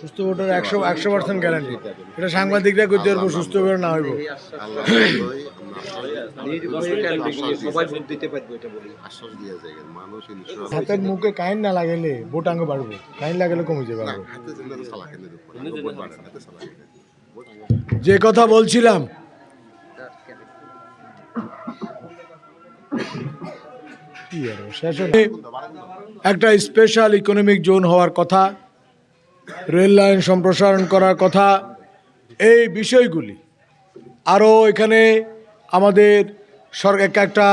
সুস্থ ভোটার একশো একশো পার্সেন্ট গ্যারান্টি এটা সাংবাদিকরা করতে পারব সুস্থ ভোটার না হইব। আল্লাহ ভালোই আমরা আশ্বাস- সবাই ভোট দিতে পারবে এটা বলি। আশ্বাস দিয়ে যায় মানুষ ইনশাআল্লাহ হাতের মুখে কাইন না লাগাইলে ভোট আঙ্গ বাড়বো কাইন লাগালে কমে যাবে যে কথা বলছিলাম? একটা স্পেশাল ইকোনমিক জোন হওয়ার কথা রেল লাইন সম্প্রসারণ করার কথা। এই বিষয়গুলি আরও এখানে আমাদের সরকার একটা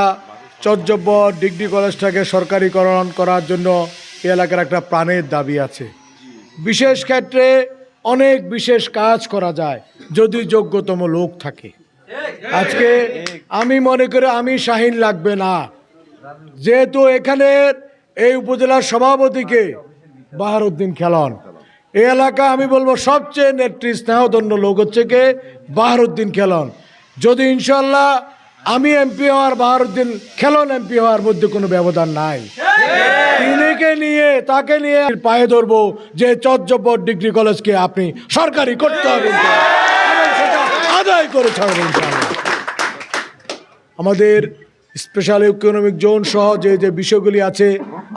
চর্যব্য ডিগ্রি কলেজটাকে সরকারিকরণ করার জন্য এই এলাকার একটা প্রাণের দাবি আছে। বিশেষ ক্ষেত্রে অনেক বিশেষ কাজ করা যায় যদি যোগ্যতম লোক থাকে। আজকে আমি মনে করি আমি শাহিন লাগবে না। যেহেতু এখানের এই উপজেলার সভাপতিকে বাহারুদ্দিন খেলন এই এলাকা, আমি বলব সবচেয়ে নেত্রী স্নেহদন্য লোক হচ্ছে কে? বাহারুদ্দিন খেলন। যদি ইনশাল্লাহ আমি এমপি হওয়ার, বাহারুদ্দিন খেলন এমপি হওয়ার মধ্যে কোনো ব্যবধান নাই। তিনিকে নিয়ে, তাকে নিয়ে পায়ে ধরবো যে চর্যব্বর ডিগ্রি কলেজকে আপনি সরকারি করতে হবে। আদায় করে ছাড়বেন আমাদের স্পেশাল ইকোনমিক জোন সহ যে যে বিষয়গুলি আছে,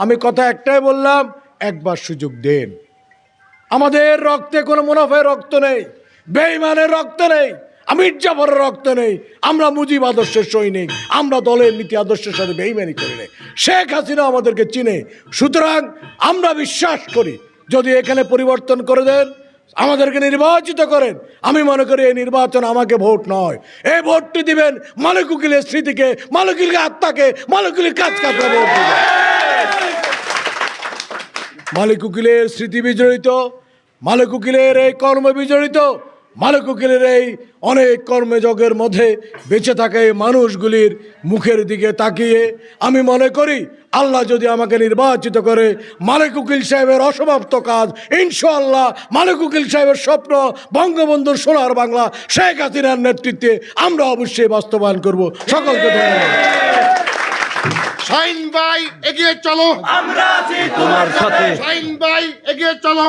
আমি কথা একটাই বললাম, একবার সুযোগ দেন। আমাদের রক্তে কোনো মুনাফের রক্ত নেই বেইমানের রক্ত নেই আমির জাফরের রক্ত নেই, আমরা মুজিব আদর্শের সৈনিক, আমরা দলের নীতি আদর্শের সাথে বেইমানি করি নেই। শেখ হাসিনা আমাদেরকে চিনে, সুতরাং আমরা বিশ্বাস করি, যদি এখানে পরিবর্তন করে দেন, আমাদেরকে নির্বাচিত করেন, আমি মনে করি এই নির্বাচন আমাকে ভোট নয়। এই ভোটটি দিবেন মালিক উকিলের স্মৃতিকে মালিক উকিলের আত্মাকে মালিক উকিলের কাজ কাজরা ভোট দিবেন। মালিক উকিলের স্মৃতি বিজড়িত, মালিক উকিলের এই কর্ম বিজড়িত, মালিক উকিলের এই অনেক কর্মযজ্ঞের মধ্যে বেঁচে থাকা এই মানুষগুলির মুখের দিকে তাকিয়ে। আমি মনে করি, আল্লাহ যদি আমাকে নির্বাচিত করে, মালিক উকিল সাহেবের অসমাপ্ত কাজ, ইনশাআল্লাহ মালিক উকিল সাহেবের স্বপ্ন বঙ্গবন্ধুর সোনার বাংলা শেখ হাসিনার নেতৃত্বে আমরা অবশ্যই বাস্তবায়ন করব। সকলকে ধন্যবাদ। শাইন ভাই এগিয়ে চলো। তোমার সাথে। শাইন ভাই এগিয়ে চলো।